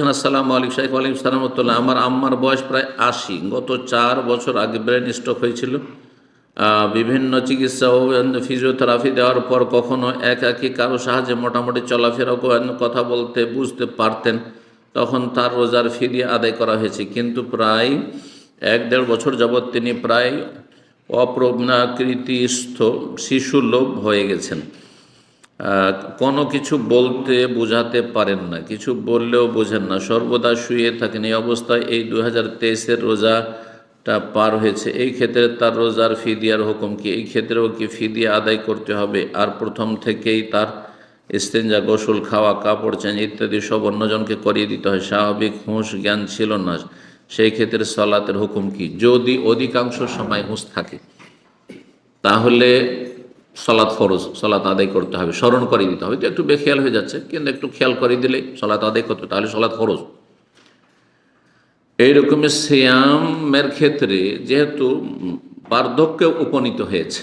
বলছেন, আসসালামু আলাইকুম শাইখ আলাইকুম সালামতুল্লাহ আমার আম্মার বয়স প্রায় আশি। গত চার বছর আগে ব্রেন স্ট্রোক হয়েছিল। বিভিন্ন চিকিৎসা ও ফিজিওথেরাপি দেওয়ার পর কখনো একাকি কারও সাহায্যে মোটামুটি চলাফেরা কথা বলতে বুঝতে পারতেন। তখন তার রোজার ফিরিয়ে আদায় করা হয়েছে। কিন্তু প্রায় এক দেড় বছর যাবৎ তিনি প্রায় অপ্রজ্ঞাকৃতিস্থ শিশুলোভ হয়ে গেছেন। কোনো কিছু বলতে বোঝাতে পারেন না, কিছু বললেও বোঝেন না। সর্বদা শুয়ে থাকেন। এই অবস্থায় এই দু হাজার তেইশের রোজাটা পার হয়েছে। এই ক্ষেত্রে তার রোজার ফিদিয়ার হুকুম কি? এই ক্ষেত্রেও কি ফিদিয়া আদায় করতে হবে? আর প্রথম থেকেই তার ইস্তেঞ্জা গোসল, খাওয়া, কাপড় চেঞ্জ ইত্যাদি সব অন্যজনকে করিয়ে দিতে হয়। স্বাভাবিক হুঁশ জ্ঞান ছিল না। সেই ক্ষেত্রে সলাতের হুকুম কি? যদি অধিকাংশ সময় হুঁশ থাকে, তাহলে সলাৎ ফরজ সলাৎ আদায় করতে হবে, স্মরণ করে দিতে হবে। তো একটু বেখেয়াল হয়ে যাচ্ছে, কিন্তু একটু খেয়াল করে দিলে সলাৎ আদায় করতে তাহলে সলাৎ ফরজ। এইরকমের সিয়ামের ক্ষেত্রে যেহেতু বার্ধক্যে উপনীত হয়েছে,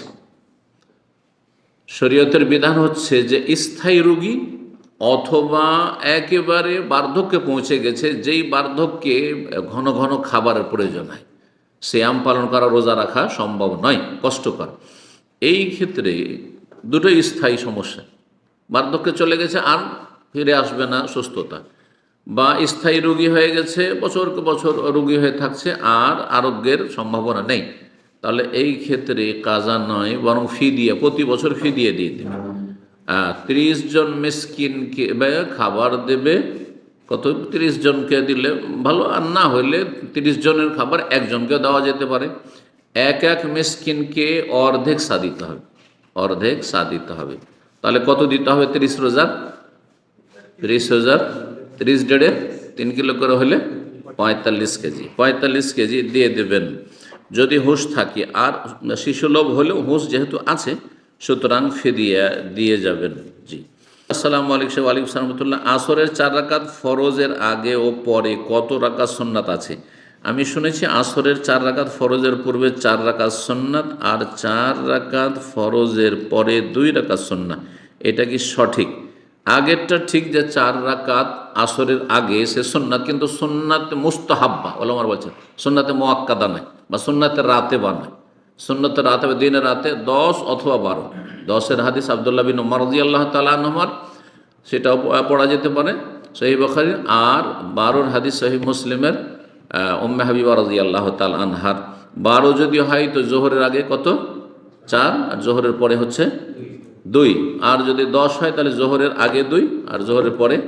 শরীয়তের বিধান হচ্ছে যে স্থায়ী রোগী অথবা একেবারে বার্ধক্যে পৌঁছে গেছে, যেই বার্ধক্যে ঘন ঘন খাবারের প্রয়োজন হয়। শ্যাম পালন করা, রোজা রাখা সম্ভব নয়, কষ্টকর। এই ক্ষেত্রে দুটোই স্থায়ী সমস্যা। বার্ধক্যে চলে গেছে আর ফিরে আসবে না সুস্থতা। বা স্থায়ী রোগী হয়ে গেছে, বছরকে বছর রোগী হয়ে থাকছে আর আরোগ্যের সম্ভাবনা নেই। তাহলে এই ক্ষেত্রে কাজা নয়, বরং ফি দিয়ে, প্রতি বছর ফি দিয়ে দিয়ে দেবে। ত্রিশ জন মিসকিনকে খাবার দেবে, কত? তিরিশ জনকে দিলে ভালো, আর না হইলে তিরিশ জনের খাবার একজনকে দেওয়া যেতে পারে। এক এক মিসকিনকে অর্ধেক সা দিতে হবে। অর্ধেক সা দিতে হবে। তাহলে কত দিতে হবে? তিরিশ রোজার? ত্রিশ রোজার ত্রিশ ডেড়ে তিন কিলো করে হলে পঁয়তাল্লিশ কেজি। পঁয়তাল্লিশ কেজি দিয়ে দেবেন। যদি হুঁশ থাকে, আর শিশুলোভ হলেও হুঁশ যেহেতু আছে, সুতরাং ফিরিয়ে দিয়ে যাবেন। জি। আসসালামু আলাইকুম আলাইকুম সালামতুল্লাহ আসরের চার রাকাত ফরজের আগে ও পরে কত রাকাত সন্ন্যাত আছে? আমি শুনেছি আসরের চার রাকাত ফরজের পূর্বে চার রাকাত সন্ন্যাত আর চার রাকাত ফরজের পরে দুই রাকাত সন্ন্যাত এটা কি সঠিক? আগেরটা ঠিক যে চার রাকাত আসরের আগে সে সোননাথ কিন্তু সোননাথ মুস্তাহাব্বা, ওলামার বলছেন সোননাথে মোয়াক্কাদা নয় বা সোননাথের রাতে বা বানায় সুন্নতের রাতে বা রাতে দশ অথবা বারো। দশের হাদিস আবদুল্লাহ বিন মারদি আল্লাহ তালাহমার সেটাও পড়া যেতে পারে সহি বখারি আর বারোর হাদিস সহি মুসলিমের উম্মে হাবিবা রাজি আল্লাহ তাল আনহার। বারো যদি হয় তো জোহরের আগে কত? চার, আর জোহরের পরে হচ্ছে দুই। আর যদি দশ হয় তাহলে জোহরের আগে দুই, আর জোহরের পরে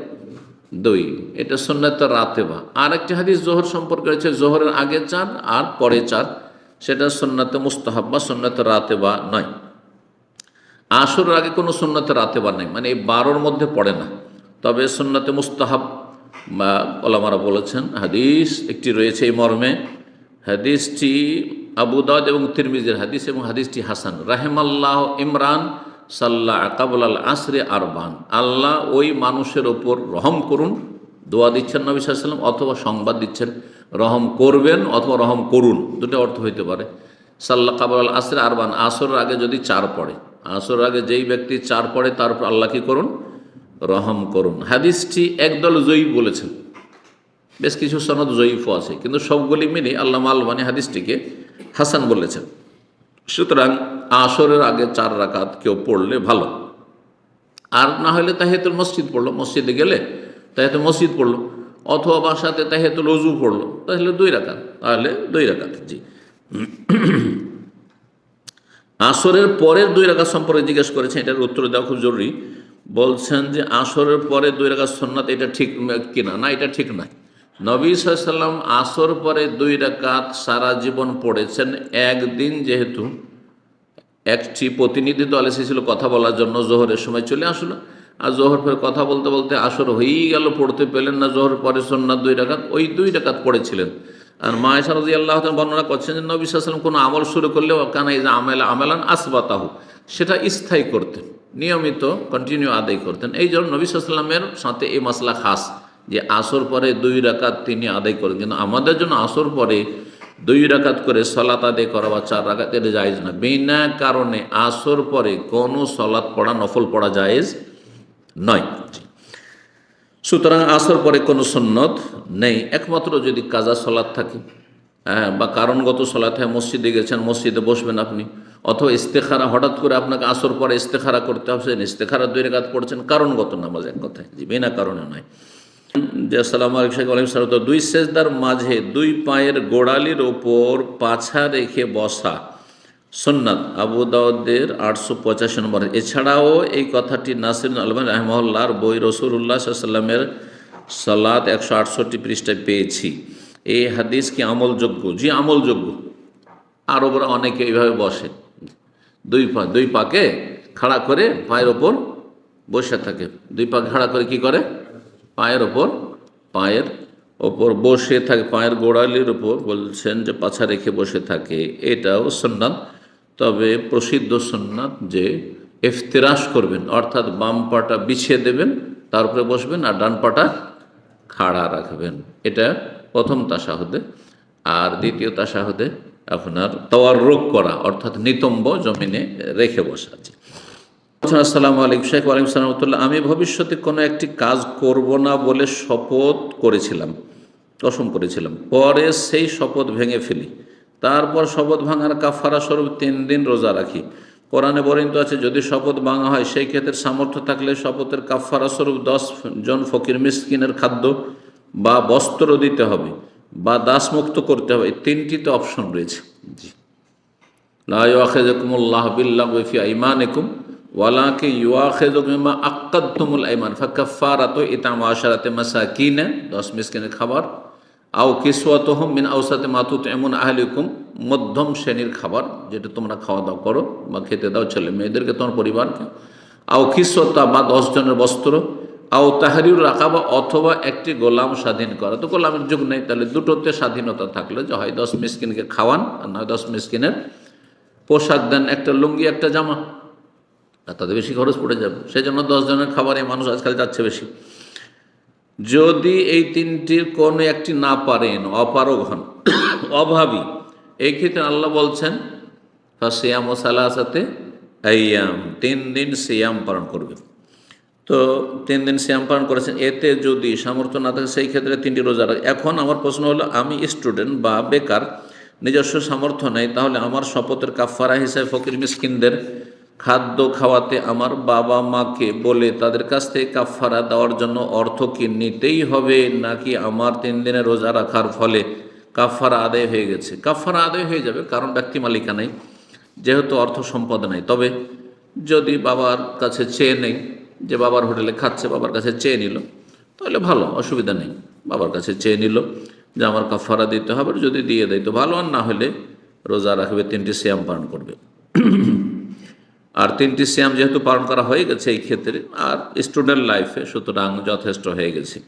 দুই। এটা সন্ন্যত রাতে বা আর একটি হাদিস জোহর সম্পর্কে রয়েছে, জোহরের আগে চার, আর পরে চার। সেটা সন্ন্যতে মুস্তাহাব বা সন্ন্যত রাতে বা নয়। আসরের আগে কোনো সুন্নতে রাতে বা নেই। মানে এই বারোর মধ্যে পড়ে না। তবে সুন্নতে মুস্তাহাব বা ওলামারা বলেছেন, হাদিস একটি রয়েছে এই মর্মে, হাদিসটি আবু দাউদ এবং তিরমিজের হাদিস এবং হাদিসটি হাসান। রাহেমাল্লাহ ইমরান সাল্লাহ আকাবুল আল আসরে আরবান। আল্লাহ ওই মানুষের ওপর রহম করুন, দোয়া দিচ্ছেন নবী সাল্লাম অথবা সংবাদ দিচ্ছেন, রহম করবেন অথবা রহম করুন, দুটো অর্থ হইতে পারে। সাল্লাহ কাবুল আল আসরে আরবান, আসরের আগে যদি চার পড়ে, আসরের আগে যেই ব্যক্তি চার পড়ে, তার উপর আল্লাহ কি করুন? রহম করুন। হাদিসটি একদল জয়ী বলেছেন। বেশ কিছু সনদ জয়ীফও আছে, কিন্তু সবগুলি মিলে আল্লাহ আলবানী হাদিসটিকে হাসান বলেছেন। সুতরাং আসরের আগে চার রাকাত কেউ পড়লে ভালো। আর না হলে তাহেতুল মসজিদ পড়ল। মসজিদে গেলে তাহেতুল মসজিদ পড়ল, অথবা বাসাতে তাহেতুল অজু পড়ল। তাহলে দুই রাকাত, তাহলে দুই রাকাত, জি। আসরের পরের দুই রাকাত সম্পর্কে জিজ্ঞেস করেছে এটার উত্তর দেওয়া খুব জরুরি। বলছেন যে আসরের পরে দুই রাকাত সন্ন্যাত এটা ঠিক কিনা? না, এটা ঠিক নয় নবী সাল্লাম আসর পরে দুই রাকাত সারা জীবন পড়েছেন। একদিন যেহেতু একটি প্রতিনিধি দল এসেছিল কথা বলার জন্য জোহরের সময় চলে আসলো। আর জোহর পরে কথা বলতে বলতে আসর হয়েই গেল, পড়তে পেলেন না। জোহর পরে সন্ন্যাত দুই রাকাত, ওই দুই রাকাত পড়েছিলেন। আর মা রাজি আল্লাহ বর্ণনা করছেন যে নবী সাল্লাম কোনো আমল শুরু করলেও কানা এই যে আমেলা আমেলান আসবাতাহু, সেটা স্থায়ী করতেন। নিয়মিত কন্টিনিউ আদায় করতেন। এই জন্য নবী সাল্লামের সাথে এই মশলা খাস যে আসর পরে দুই রাকাত তিনি আদায় করেন। কিন্তু আমাদের জন্য আসর পরে দুই রাকাত করে সলাত আদায় করা বা চার রাকাত এটা জায়েজ না। বিনা কারণে আসর পরে কোনো সলাৎ পড়া, নফল পড়া জায়েজ নয়। সুতরাং আসর পরে কোনো সন্ন্যত নেই। একমাত্র যদি কাজা সলাৎ থাকে হ্যাঁ বা কারণগত সলাৎ হয়, মসজিদে গেছেন, মসজিদে বসবেন আপনি অথবা ইস্তেখারা, হঠাৎ করে আপনাকে আসর পরে ইস্তেখারা করতে হবে ইস্তেখারা দুই রেখাত পড়ছেন, কারণগত নামাজ এক কথায়, জি, বিনা কারণে নয়। যে আসসালামু আলাইকুম, সালাম দুই সেজদার মাঝে দুই পায়ের গোড়ালির ওপর পাছা রেখে বসা সুন্নাত, আবু দাউদের আটশো পঁচাশি নম্বর। এছাড়াও এই কথাটি নাসির আলমান রহমল্লার বই রসুল্লাহ সাল্লামের সালাদ একশো আটষট্টি পৃষ্ঠায় পেয়েছি। এই হাদিস কি আমলযোগ্য? জি, আমলযোগ্য। আরবরা অনেকে এইভাবে বসে। দুই পা, দুই পাকে খাড়া করে পায়ের ওপর বসে থাকে। দুই পা খাড়া করে কি করে? পায়ের ওপর পায়ের ওপর বসে থাকে। পায়ের গোড়ালির ওপর বলছেন যে পাছা রেখে বসে থাকে। এটাও সন্ন্যাত তবে প্রসিদ্ধ সন্ন্যাত যে এফতেরাস করবেন, অর্থাৎ বাম পাটা বিছিয়ে দেবেন তারপরে বসবেন আর ডান পাটা খাড়া রাখবেন। এটা প্রথম তাসাহুদে। আর দ্বিতীয় তাসাহুদে আপনার তওয়ার রোগ করা, অর্থাৎ নিতম্ব জমিনে রেখে বসা আছে। আসসালামু আলাইকুম শেখ ওয়ালাইকুম সালামতুল্লাহ আমি ভবিষ্যতে কোনো একটি কাজ করব না বলে শপথ করেছিলাম কসম করেছিলাম। পরে সেই শপথ ভেঙে ফেলি। তারপর শপথ ভাঙার কাফারা স্বরূপ তিন দিন রোজা রাখি। কোরআনে বরিন্ত আছে, যদি শপথ ভাঙা হয়, সেই ক্ষেত্রে সামর্থ্য থাকলে শপথের কাফারা স্বরূপ দশ জন ফকির মিসকিনের খাদ্য বা বস্ত্র দিতে হবে। বা দাসমুক্ত করতে হবে। তিনটি তো অপশন রয়েছে। জি। লাখেজকুমুল্লাহ বিল্লাহ ফি আইমানিকুম, ওয়ালাকে ইউআখেজকুমা আক্কাদ্দুমুল আইমান। ফাকাফারাত ইতাম আশারাতে মাসাকিনে, দশ মিসকিনের খাবার, আও কিসওয়াত মিন আউসাতে মাতুত এমন আহলিকুম, মধ্যম শ্রেণির খাবার, যেটা তোমরা খাওয়া দাওয়া করো বা খেতে দাও ছেলে মেয়েদেরকে, তোমার পরিবারকে। আও কিসওয়াতা বা দশ জনের বস্ত্র আও তাহারিউর রাখা বা অথবা একটি গোলাম স্বাধীন করা। তো গোলামের যুগ নেই, তাহলে দুটোতে স্বাধীনতা থাকলে যে হয় দশ মিসকিনকে খাওয়ান আর নয় দশ মিসকিনের পোশাক দেন, একটা লুঙ্গি, একটা জামা। আর তাতে বেশি খরচ পড়ে যাবে। সেই জন্য দশজনের খাবারে মানুষ আজকাল যাচ্ছে বেশি। যদি এই তিনটির কোনো একটি না পারেন, অপারগ হন, অভাবী, এই ক্ষেত্রে আল্লাহ বলছেন সিয়াম ও সালাসাতে আইয়াম, তিন দিন সিয়াম পালন করবে তো তিন দিন সিয়াম পালন করেছেন। এতে যদি সামর্থ্য না থাকে, সেই ক্ষেত্রে তিনটি রোজা রাখে। এখন আমার প্রশ্ন হলো, আমি স্টুডেন্ট বা বেকার, নিজস্ব সামর্থ্য নেই, তাহলে আমার শপথের কাফারা হিসেবে ফকির মিসকিনদের খাদ্য খাওয়াতে আমার বাবা মাকে বলে তাদের কাছ থেকে কাফারা দেওয়ার জন্য অর্থ কি নিতেই হবে, নাকি আমার তিন দিনের রোজা রাখার ফলে কাফারা আদায় হয়ে গেছে? কাফারা আদায় হয়ে যাবে, কারণ ব্যক্তি মালিকা নেই যেহেতু অর্থ সম্পদ নেই। তবে যদি বাবার কাছে চেয়ে নেই যে বাবার হোটেলে খাচ্ছে, বাবার কাছে চেয়ে নিল, তাহলে ভালো, অসুবিধা নেই। বাবার কাছে চেয়ে নিল যে আমার কাফারা দিতে হবে, যদি দিয়ে দেয় তো ভালো, আর না হলে রোজা রাখবে, তিনটি শ্যাম পালন করবে। আর তিনটি শ্যাম যেহেতু পালন করা হয়ে গেছে এই ক্ষেত্রে, আর স্টুডেন্ট লাইফে সুতরাং যথেষ্ট হয়ে গেছে।